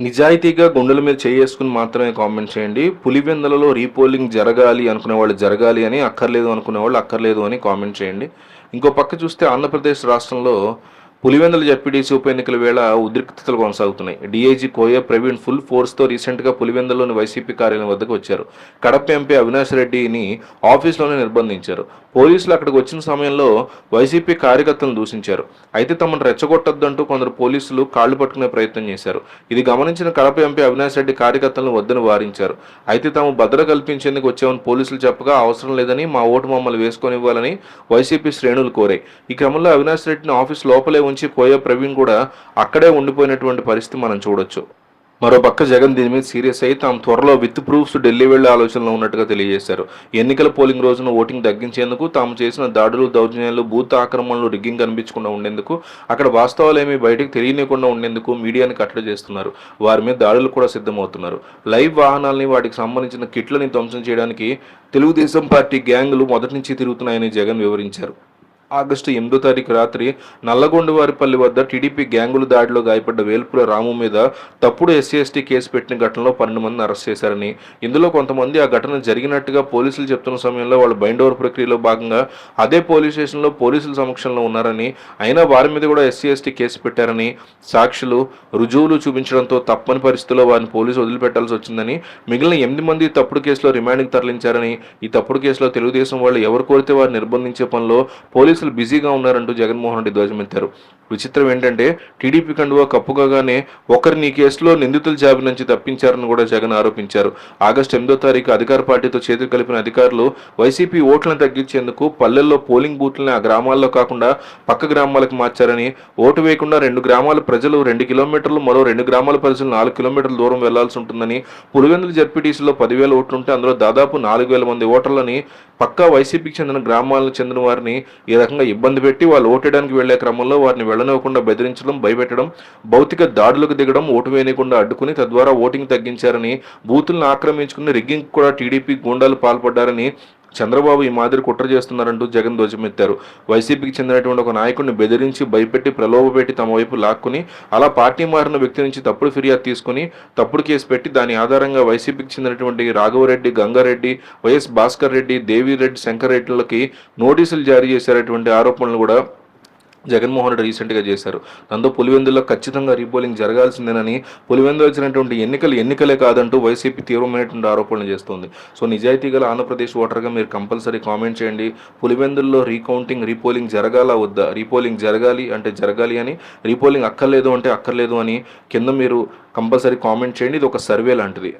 నిజాయితీగా గుండెల మీద చేసుకుని మాత్రమే కామెంట్ చేయండి. పులివెందులలో రీపోలింగ్ జరగాలి అనుకునే వాళ్ళు జరగాలి అని అక్కర్లేదు అనుకునే వాళ్ళు అక్కర్లేదు అని కామెంట్ చేయండి. ఇంకో పక్క చూస్తే ఆంధ్రప్రదేశ్ రాష్ట్రంలో పులివెందుల జడ్పీటీసీ ఉప ఎన్నికల వేళ ఉద్రిక్తతలు కొనసాగుతున్నాయి. డీఐజీ కోయ ప్రవీణ్ ఫుల్ ఫోర్స్తో రీసెంట్గా పులివెందులోని వైసీపీ కార్యాలయం వద్దకు వచ్చారు. కడప ఎంపీ అవినాష్ రెడ్డిని ఆఫీస్లోనే నిర్బంధించారు. పోలీసులు అక్కడికి వచ్చిన సమయంలో వైసీపీ కార్యకర్తలను దూషించారు. అయితే తమను రెచ్చగొట్టొద్దంటూ కొందరు పోలీసులు కాళ్ళు పట్టుకునే ప్రయత్నం చేశారు. ఇది గమనించిన కడప ఎంపీ అవినాష్ రెడ్డి కార్యకర్తలను వద్దని వారించారు. అయితే తాము భద్రత కల్పించేందుకు వచ్చామని పోలీసులు చెప్పగా అవసరం లేదని మా ఓటు మమ్మల్ని వేసుకొని ఇవ్వాలని వైసీపీ శ్రేణులు కోరాయి. ఈ క్రమంలో అవినాష్ రెడ్డిని ఆఫీస్ లోపలే ఉంచి కోయ ప్రవీణ్ కూడా అక్కడే ఉండిపోయినటువంటి పరిస్థితి మనం చూడొచ్చు. మరో పక్క జగన్ దీని మీద సీరియస్ అయి తాము త్వరలో విత్ ప్రూఫ్స్ ఢిల్లీ వెళ్ళే ఆలోచనలో ఉన్నట్టుగా తెలియజేశారు. ఎన్నికల పోలింగ్ రోజున ఓటింగ్ తగ్గించేందుకు తాము చేసిన దాడులు దౌర్జన్యాలు బూత్ ఆక్రమణలు రిగ్గింగ్ కనిపించకుండా ఉండేందుకు అక్కడ వాస్తవాలు ఏమీ బయటకు తెలియనియకుండా ఉండేందుకు మీడియాని కట్టడి చేస్తున్నారు. వారి మీద దాడులు కూడా సిద్ధమవుతున్నారు. లైవ్ వాహనాల్ని వాటికి సంబంధించిన కిట్లని ధ్వంసం చేయడానికి తెలుగుదేశం పార్టీ గ్యాంగులు మొదటి నుంచి తిరుగుతున్నాయని జగన్ వివరించారు. ఆగస్టు ఎనిమిదో తారీఖు రాత్రి నల్లగొండవారిపల్లి వద్ద టీడీపీ గ్యాంగుల దాడిలో గాయపడ్డ వేల్పుల రాము మీద తప్పుడు ఎస్సీ ఎస్టీ కేసు పెట్టిన ఘటనలో పన్నెండు మందిని అరెస్ట్ చేశారని. ఇందులో కొంతమంది ఆ ఘటన జరిగినట్టుగా పోలీసులు చెప్తున్న సమయంలో వాళ్ళు బైండ్ ఓవర్ ప్రక్రియలో భాగంగా అదే పోలీస్ స్టేషన్లో పోలీసుల సమక్షంలో ఉన్నారని అయినా వారి మీద కూడా ఎస్సీ ఎస్టీ కేసు పెట్టారని సాక్షులు రుజువులు చూపించడంతో తప్పని పరిస్థితుల్లో వారిని పోలీసు వదిలిపెట్టాల్సి వచ్చిందని మిగిలిన ఎనిమిది మంది తప్పుడు కేసులో రిమాండ్కి తరలించారని ఈ తప్పుడు కేసులో తెలుగుదేశం వాళ్ళు ఎవరు కోరితే వారు నిర్బంధించే పనిలో పోలీసులు బిజీగా ఉన్నారంటూ జగన్మోహన్ రెడ్డి ధ్వజమెత్తారు. విచిత్రం ఏంటంటే టీడీపీ కండువా కప్పుకోగానే ఒకరిని ఈ కేసులో నిందితుల జాబి నుంచి తప్పించారని కూడా జగన్ ఆరోపించారు. ఆగస్టు ఎనిమిదో తారీఖు అధికార పార్టీతో చేతులు కలిపిన అధికారులు వైసీపీ ఓట్లను తగ్గించేందుకు పల్లెల్లో పోలింగ్ బూత్లను ఆ గ్రామాల్లో కాకుండా పక్క గ్రామాలకు మార్చారని ఓటు వేయకుండా రెండు గ్రామాల ప్రజలు రెండు కిలోమీటర్లు మరో రెండు గ్రామాల ప్రజలు నాలుగు కిలోమీటర్ల దూరం వెళ్ళాల్సి ఉంటుందని పులివెందుల జడ్పీటీసీలో పదివేల ఓట్లు ఉంటే అందులో దాదాపు నాలుగు వేల మంది ఓటర్లని పక్కా వైసీపీకి చెందిన గ్రామాలకు చెందిన వారిని ఈ రకంగా ఇబ్బంది పెట్టి వాళ్ళు ఓటేయడానికి వెళ్ళే క్రమంలో వారిని వెళ్ళనివ్వకుండా బెదిరించడం భయపెట్టడం భౌతిక దాడులకు దిగడం ఓటు వేయకుండా అడ్డుకుని తద్వారా ఓటింగ్ తగ్గించారని బూతులను ఆక్రమించుకుని రిగ్గింగ్ కూడా టీడీపీ గూండాలు పాల్పడ్డారని చంద్రబాబు ఈ మాదిరి కుట్ర చేస్తున్నారంటూ జగన్ ధ్వజమెత్తారు. వైసీపీకి చెందినటువంటి ఒక నాయకుడిని బెదిరించి భయపెట్టి ప్రలోభపెట్టి తమ వైపు లాక్కుని అలా పార్టీ మారిన వ్యక్తి నుంచి తప్పుడు ఫిర్యాదు తీసుకుని తప్పుడు కేసు పెట్టి దాని ఆధారంగా వైసీపీకి చెందినటువంటి రాఘవరెడ్డి గంగారెడ్డి వైఎస్ భాస్కర్ రెడ్డి దేవిరెడ్డి శంకర్ రెడ్డిలకి నోటీసులు జారీ చేశారటువంటి ఆరోపణలు కూడా జగన్మోహన్ రెడ్డి రీసెంట్గా చేశారు. దాంతో పులివెందుల్లో ఖచ్చితంగా రీపోలింగ్ జరగాల్సిందేనని పులివెందులో వచ్చినటువంటి ఎన్నికలు ఎన్నికలే కాదంటూ వైసీపీ తీవ్రమైనటువంటి ఆరోపణలు చేస్తోంది. సో నిజాయితీ గల ఆంధ్రప్రదేశ్ ఓటర్గా మీరు కంపల్సరీ కామెంట్ చేయండి. పులివెందుల్లో రీకౌంటింగ్ రీపోలింగ్ జరగాల వద్దా రీపోలింగ్ జరగాలి అంటే జరగాలి అని రీపోలింగ్ అక్కర్లేదు అంటే అక్కర్లేదు అని కింద మీరు కంపల్సరీ కామెంట్ చేయండి. ఇది ఒక సర్వే లాంటిది.